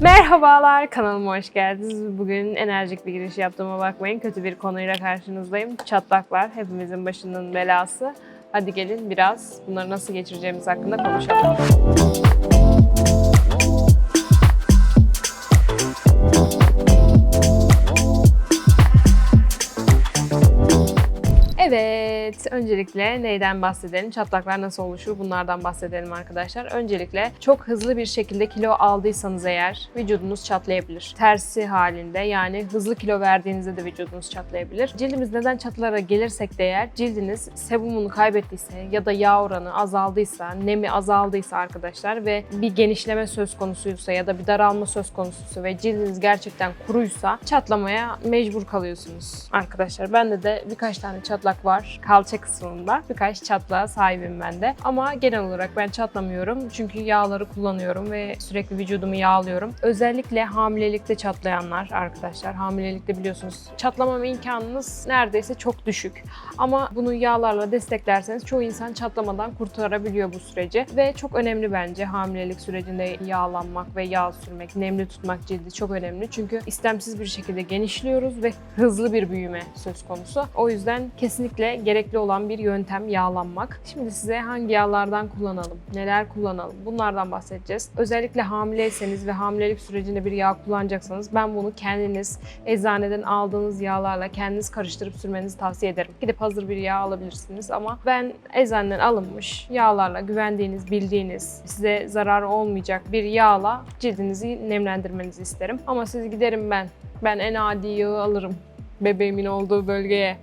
Merhabalar, kanalıma hoş geldiniz. Bugün enerjik bir giriş yaptığıma bakmayın. Kötü bir konuyla karşınızdayım. Çatlaklar, hepimizin başının belası. Hadi gelin biraz bunları nasıl geçireceğimiz hakkında konuşalım. Öncelikle neyden bahsedelim? Çatlaklar nasıl oluşur? Bunlardan bahsedelim arkadaşlar. Öncelikle çok hızlı bir şekilde kilo aldıysanız eğer vücudunuz çatlayabilir. Tersi halinde yani hızlı kilo verdiğinizde de vücudunuz çatlayabilir. Cildimiz neden çatlara gelirsek de eğer cildiniz sebumunu kaybettiyse ya da yağ oranı azaldıysa, nemi azaldıysa arkadaşlar ve bir genişleme söz konusuysa ya da bir daralma söz konusuysa ve cildiniz gerçekten kuruysa çatlamaya mecbur kalıyorsunuz arkadaşlar. Bende de birkaç tane çatlak var kalça kısmında. Birkaç çatlağa sahibim ben de. Ama genel olarak ben çatlamıyorum. Çünkü yağları kullanıyorum ve sürekli vücudumu yağlıyorum. Özellikle hamilelikte çatlayanlar arkadaşlar. Hamilelikte biliyorsunuz çatlamama imkanınız neredeyse çok düşük. Ama bunu yağlarla desteklerseniz çoğu insan çatlamadan kurtarabiliyor bu süreci. Ve çok önemli bence hamilelik sürecinde yağlanmak ve yağ sürmek, nemli tutmak cildi çok önemli. Çünkü istemsiz bir şekilde genişliyoruz ve hızlı bir büyüme söz konusu. O yüzden kesinlikle gerekli olan bir yöntem yağlanmak. Şimdi size hangi yağlardan kullanalım, neler kullanalım bunlardan bahsedeceğiz. Özellikle hamileyseniz ve hamilelik sürecinde bir yağ kullanacaksanız ben bunu kendiniz eczaneden aldığınız yağlarla kendiniz karıştırıp sürmenizi tavsiye ederim. Gidip hazır bir yağ alabilirsiniz ama ben eczaneden alınmış yağlarla güvendiğiniz, bildiğiniz, size zararı olmayacak bir yağla cildinizi nemlendirmenizi isterim. Ama siz giderim ben, ben en adi yağı alırım bebeğimin olduğu bölgeye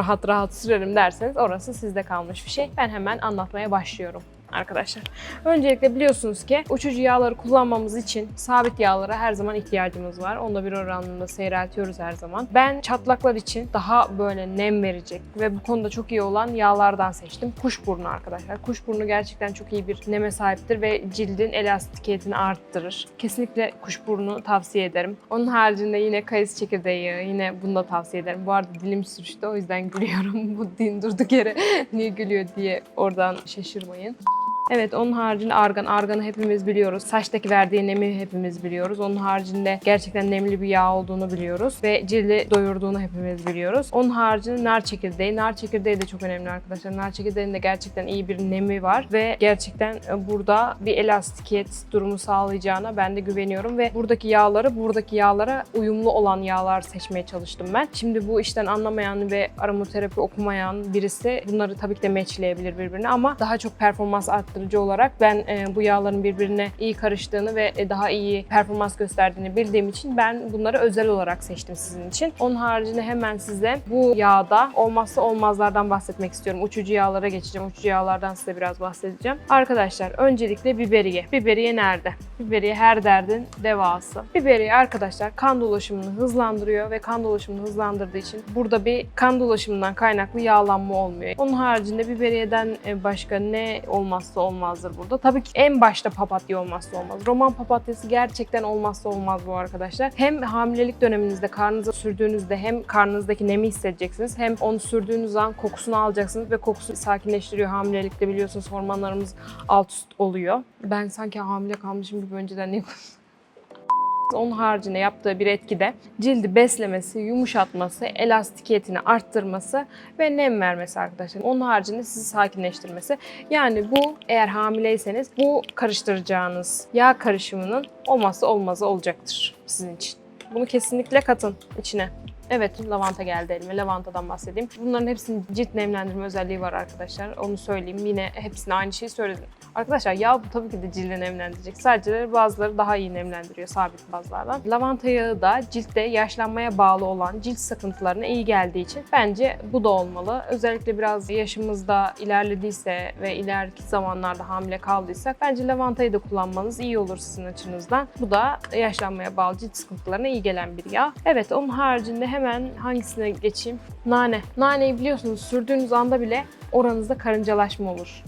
rahat rahat sürerim derseniz orası sizde kalmış bir şey. Ben hemen anlatmaya başlıyorum arkadaşlar. Öncelikle biliyorsunuz ki uçucu yağları kullanmamız için sabit yağlara her zaman ihtiyacımız var. Onda bir oranında seyreltiyoruz her zaman. Ben çatlaklar için daha böyle nem verecek ve bu konuda çok iyi olan yağlardan seçtim. Kuşburnu arkadaşlar. Kuşburnu gerçekten çok iyi bir neme sahiptir ve cildin elastikiyetini arttırır. Kesinlikle kuşburnu tavsiye ederim. Onun haricinde yine kayısı çekirdeği yine bunu da tavsiye ederim. Bu arada dilim sürçtü o yüzden gülüyorum. bu din durduk yere niye gülüyor diye oradan şaşırmayın. Evet onun haricinde argan. Arganı hepimiz biliyoruz. Saçtaki verdiği nemi hepimiz biliyoruz. Onun haricinde gerçekten nemli bir yağ olduğunu biliyoruz. Ve cildi doyurduğunu hepimiz biliyoruz. Onun haricinde nar çekirdeği. Nar çekirdeği de çok önemli arkadaşlar. Nar çekirdeğinde gerçekten iyi bir nemi var. Ve gerçekten burada bir elastikiyet durumu sağlayacağına ben de güveniyorum. Ve buradaki yağları buradaki yağlara uyumlu olan yağlar seçmeye çalıştım ben. Şimdi bu işten anlamayan ve aromaterapi okumayan birisi bunları tabii ki de matchleyebilir birbirine ama daha çok performans arttırıcı olarak ben e, bu yağların birbirine iyi karıştığını ve e, daha iyi performans gösterdiğini bildiğim için ben bunları özel olarak seçtim sizin için. Onun haricinde hemen size bu yağda olmazsa olmazlardan bahsetmek istiyorum. Uçucu yağlara geçeceğim. Uçucu yağlardan size biraz bahsedeceğim. Arkadaşlar öncelikle biberiye. Biberiye nerede? Biberiye her derdin devası. Biberiye arkadaşlar kan dolaşımını hızlandırıyor ve kan dolaşımını hızlandırdığı için burada bir kan dolaşımından kaynaklı yağlanma olmuyor. Onun haricinde biberiyeden e, başka ne olmazsa olmazdır burada. Tabii ki en başta papatya olmazsa olmaz. Roman papatyası gerçekten olmazsa olmaz bu arkadaşlar. Hem hamilelik döneminizde karnınıza sürdüğünüzde hem karnınızdaki nemi hissedeceksiniz hem onu sürdüğünüz an kokusunu alacaksınız ve kokusu sakinleştiriyor. Hamilelikte biliyorsunuz hormonlarımız alt üst oluyor. Ben sanki hamile kalmışım gibi önceden ne onun haricinde yaptığı bir etki de cildi beslemesi, yumuşatması, elastikiyetini arttırması ve nem vermesi arkadaşlar. Onun haricinde sizi sakinleştirmesi. Yani bu eğer hamileyseniz bu karıştıracağınız yağ karışımının olmazsa olmazı olacaktır sizin için. Bunu kesinlikle katın içine. Evet, lavanta geldi elime. Lavantadan bahsedeyim. Bunların hepsinin cilt nemlendirme özelliği var arkadaşlar. Onu söyleyeyim. Yine hepsine aynı şeyi söyledim. Arkadaşlar yağ bu tabii ki de cildi nemlendirecek. Sadece bazıları daha iyi nemlendiriyor sabit bazlardan. Lavanta yağı da ciltte yaşlanmaya bağlı olan cilt sıkıntılarına iyi geldiği için bence bu da olmalı. Özellikle biraz yaşımızda ilerlediyse ve ileriki zamanlarda hamile kaldıysak bence lavantayı da kullanmanız iyi olur sizin açınızdan. Bu da yaşlanmaya bağlı cilt sıkıntılarına iyi gelen bir yağ. Evet onun haricinde hemen hangisine geçeyim? Nane. Naneyi biliyorsunuz sürdüğünüz anda bile oranızda karıncalaşma olur.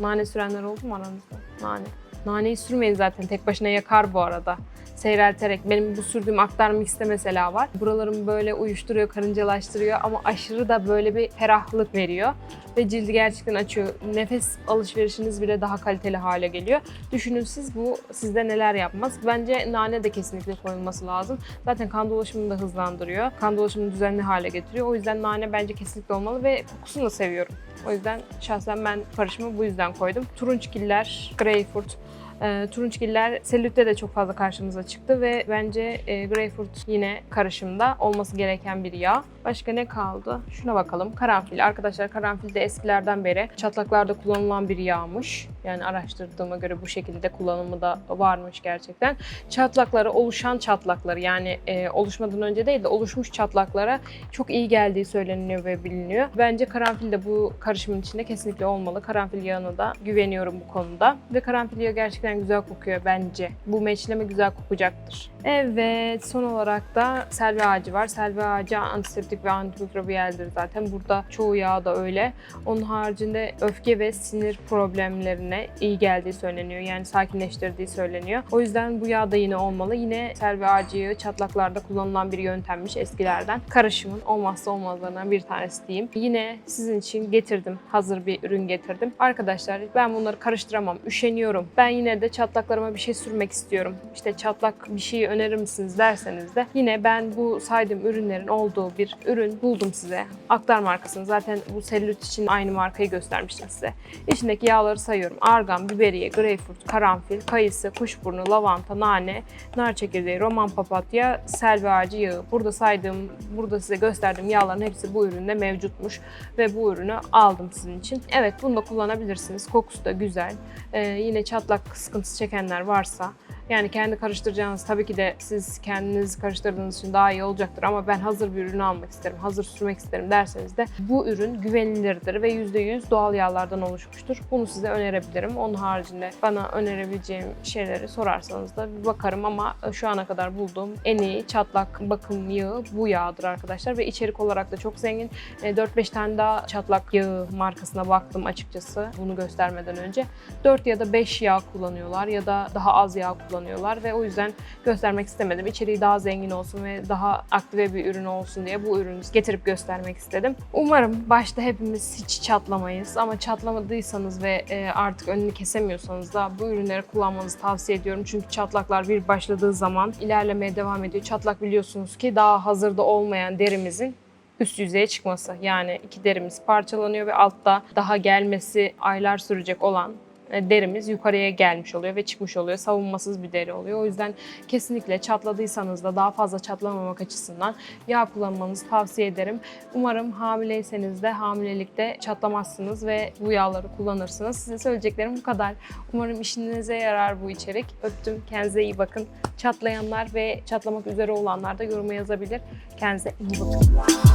Nane sürenler oldu mu aranızda? Nane. Naneyi sürmeyin zaten tek başına yakar bu arada. Seyrelterek. Benim bu sürdüğüm Aktar Mix'te mesela var. Buralarımı böyle uyuşturuyor, karıncalaştırıyor ama aşırı da böyle bir ferahlık veriyor. ve cildi gerçekten açıyor. Nefes alışverişiniz bile daha kaliteli hale geliyor. Düşünün siz bu sizde neler yapmaz. Bence nane de kesinlikle koyulması lazım. Zaten kan dolaşımını da hızlandırıyor. Kan dolaşımını düzenli hale getiriyor. O yüzden nane bence kesinlikle olmalı ve kokusunu da seviyorum. O yüzden şahsen ben karışımı bu yüzden koydum. Turunçgiller, greyfurt, e, turunçgiller selülitte de çok fazla karşımıza çıktı ve bence e, greyfurt yine karışımda olması gereken bir yağ. Başka ne kaldı? Şuna bakalım. Karanfil. Arkadaşlar karanfil de eskilerden beri çatlaklarda kullanılan bir yağmış. Yani araştırdığıma göre bu şekilde kullanımı da varmış gerçekten. Çatlaklara, oluşan çatlakları yani e, oluşmadan önce değil de oluşmuş çatlaklara çok iyi geldiği söyleniyor ve biliniyor. Bence karanfil de bu karışımın içinde kesinlikle olmalı. Karanfil yağına da güveniyorum bu konuda. Ve karanfil yağı gerçekten güzel kokuyor bence. Bu meçleme güzel kokacaktır. Evet, son olarak da selvi ağacı var. Selvi ağacı antiseptik ve antimikrobiyeldir zaten. Burada çoğu yağ da öyle. Onun haricinde öfke ve sinir problemlerine iyi geldiği söyleniyor. Yani sakinleştirdiği söyleniyor. O yüzden bu yağ da yine olmalı. Yine selvi ağacı yağı çatlaklarda kullanılan bir yöntemmiş eskilerden. Karışımın olmazsa olmazlarından bir tanesi diyeyim. Yine sizin için getirdim. Hazır bir ürün getirdim. Arkadaşlar ben bunları karıştıramam. Üşeniyorum. Ben yine de çatlaklarıma bir şey sürmek istiyorum. İşte çatlak bir şey önerir misiniz derseniz de yine ben bu saydığım ürünlerin olduğu bir ürün buldum size. Aktar markasını. Zaten bu selülit için aynı markayı göstermiştim size. İçindeki yağları sayıyorum. Argan, biberiye, greyfurt, karanfil, kayısı, kuşburnu, lavanta, nane, nar çekirdeği, roman papatya, selvi ağacı yağı. Burada saydığım, burada size gösterdiğim yağların hepsi bu üründe mevcutmuş ve bu ürünü aldım sizin için. Evet bunu da kullanabilirsiniz. Kokusu da güzel. Ee, yine çatlak sıkıntısı çekenler varsa yani kendi karıştıracağınız tabii ki de siz kendiniz karıştırdığınız için daha iyi olacaktır ama ben hazır bir ürünü almak isterim, hazır sürmek isterim derseniz de bu ürün güvenilirdir ve %100 doğal yağlardan oluşmuştur. Bunu size önerebilirim. Onun haricinde bana önerebileceğim şeyleri sorarsanız da bir bakarım ama şu ana kadar bulduğum en iyi çatlak bakım yağı bu yağdır arkadaşlar ve içerik olarak da çok zengin. E, 4-5 tane daha çatlak yağı markasına baktım açıkçası bunu göstermeden önce. 4 ya da 5 yağ kullanıyorlar ya da daha az yağ kullanıyorlar ve o yüzden göstermek istemedim. İçeriği daha zengin olsun ve daha aktive bir ürün olsun diye bu ürünü getirip göstermek istedim. Umarım başta hepimiz hiç çatlamayız ama çatlamadıysanız ve e, artık önünü kesemiyorsanız da bu ürünleri kullanmanızı tavsiye ediyorum. Çünkü çatlaklar bir başladığı zaman ilerlemeye devam ediyor. Çatlak biliyorsunuz ki daha hazırda olmayan derimizin üst yüzeye çıkması. Yani iki derimiz parçalanıyor ve altta daha gelmesi aylar sürecek olan derimiz yukarıya gelmiş oluyor ve çıkmış oluyor. Savunmasız bir deri oluyor. O yüzden kesinlikle çatladıysanız da daha fazla çatlamamak açısından yağ kullanmanızı tavsiye ederim. Umarım hamileyseniz de hamilelikte çatlamazsınız ve bu yağları kullanırsınız. Size söyleyeceklerim bu kadar. Umarım işinize yarar bu içerik. Öptüm. Kendinize iyi bakın. Çatlayanlar ve çatlamak üzere olanlar da yoruma yazabilir. Kendinize iyi bakın.